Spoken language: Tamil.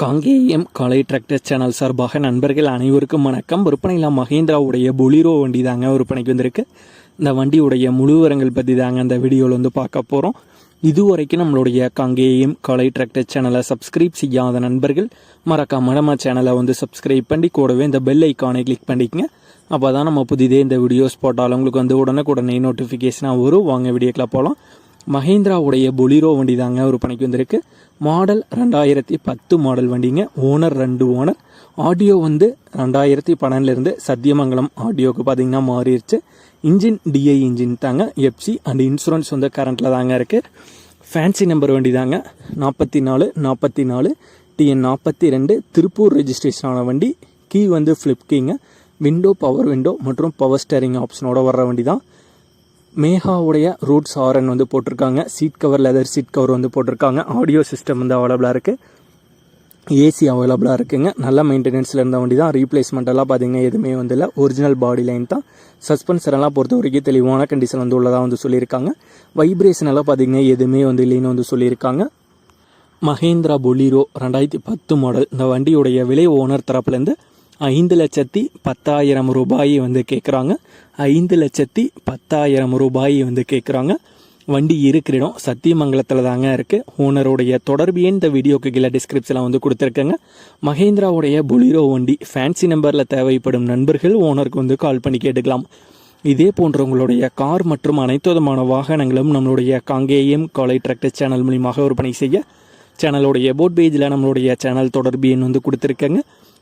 காங்கேயம் காலை டிராக்டர் சேனல் சார்பாக நண்பர்கள் அனைவருக்கும் வணக்கம். விற்பனையில் மகேந்திராவுடைய பொலிரோ வண்டி தாங்க விற்பனைக்கு வந்திருக்கு. இந்த வண்டியுடைய முழுவரங்கள் பற்றி தாங்க அந்த வீடியோவில் வந்து பார்க்க போகிறோம் இதுவரைக்கும் நம்மளுடைய காங்கேயம் காலை டிராக்டர் சேனலை சப்ஸ்கிரைப் செய்யாத நண்பர்கள் மறக்காம நம்ம சேனலை வந்து சப்ஸ்கிரைப் பண்ணி கூடவே இந்த பெல் ஐக்கானை கிளிக் பண்ணிக்கங்க. அப்போ தான் நம்ம புதிதே இந்த வீடியோஸ் போட்டாலும் உங்களுக்கு வந்து உடனுக்குடனே நோட்டிஃபிகேஷனாக வரும். வாங்க வீடியோக்கில் போகலாம் மஹேந்திராவுடைய பொலிரோ வண்டி தாங்க விற்பனைக்கு வந்திருக்கு. மாடல் ரெண்டாயிரத்தி பத்து மாடல் வண்டிங்க. ஓனர் ரெண்டு ஓனர். ஆடியோ வந்து ரெண்டாயிரத்தி பன்னெண்டுலேருந்து சத்தியமங்கலம் ஆடியோவுக்கு பார்த்தீங்கன்னா மாறிடுச்சு இன்ஜின் டிஐ இன்ஜின் தாங்க. எஃப்சி அண்ட் இன்சூரன்ஸ் வந்து கரண்ட்டில் தாங்க இருக்குது ஃபேன்சி நம்பர் வண்டி தாங்க நாற்பத்தி நாலு நாற்பத்தி நாலு டிஎன் நாற்பத்தி ரெண்டு திருப்பூர் ரெஜிஸ்ட்ரேஷன் ஆன வண்டி. கீ வந்து ஃப்ளிப் கீங்க விண்டோ பவர் விண்டோ மற்றும் பவர் ஸ்டேரிங் ஆப்ஷனோட வர்ற வண்டி தான் மேகாவுடைய ரூட்ஸ் ஆரன் வந்து போட்டிருக்காங்க. Seat cover leather seat cover வந்து போட்டிருக்காங்க. ஆடியோ சிஸ்டம் வந்து அவைலபிளாக இருக்குது ஏசி அவைலபிளாக இருக்குங்க. நல்ல மெயின்டெனன்ஸில் இருந்த வண்டி தான் ரீப்ளேஸ்மெண்ட்டெல்லாம் பார்த்தீங்கன்னா எதுவுமே வந்து இல்லை. ஒரிஜினல் பாடி லைன் தான். சஸ்பென்சரெல்லாம் பொறுத்த வரைக்கும் தெளிவான கண்டிஷன் வந்து உள்ளதாக வந்து சொல்லியிருக்காங்க. வைப்ரேஷன் எல்லாம் பார்த்தீங்கன்னா எதுவுமே வந்து இல்லைன்னு வந்து சொல்லியிருக்காங்க. மஹேந்திரா பொலீரோ ரெண்டாயிரத்தி பத்து மாடல் இந்த வண்டியுடைய விலை ஓனர் தரப்புலேருந்து ஐந்து லட்சத்தி பத்தாயிரம் ரூபாயை வந்து கேட்குறாங்க ஐந்து லட்சத்தி பத்தாயிரம் ரூபாயை வந்து கேட்குறாங்க வண்டி இருக்கிற இடம் சத்தியமங்கலத்தில் தாங்க இருக்குது ஓனருடைய தொடர்பு எண் இந்த வீடியோக்கு கீழே டிஸ்கிரிப்ஷனில் வந்து கொடுத்துருக்கேங்க. மஹேந்திராவுடைய பொலிரோ வண்டி ஃபேன்சி நம்பரில் தேவைப்படும் நண்பர்கள் ஓனருக்கு வந்து கால் பண்ணி கேட்டுக்கலாம். இதே போன்ற உங்களுடைய கார் மற்றும் அனைத்து விதமான வாகனங்களும் நம்மளுடைய காங்கேயம் காலை டிராக்டர் சேனல் மூலியமாக விற்பனை செய்ய சேனலுடைய போட் பேஜில் நம்மளுடைய சேனல் தொடர்பு எண் வந்து கொடுத்துருக்கேங்க.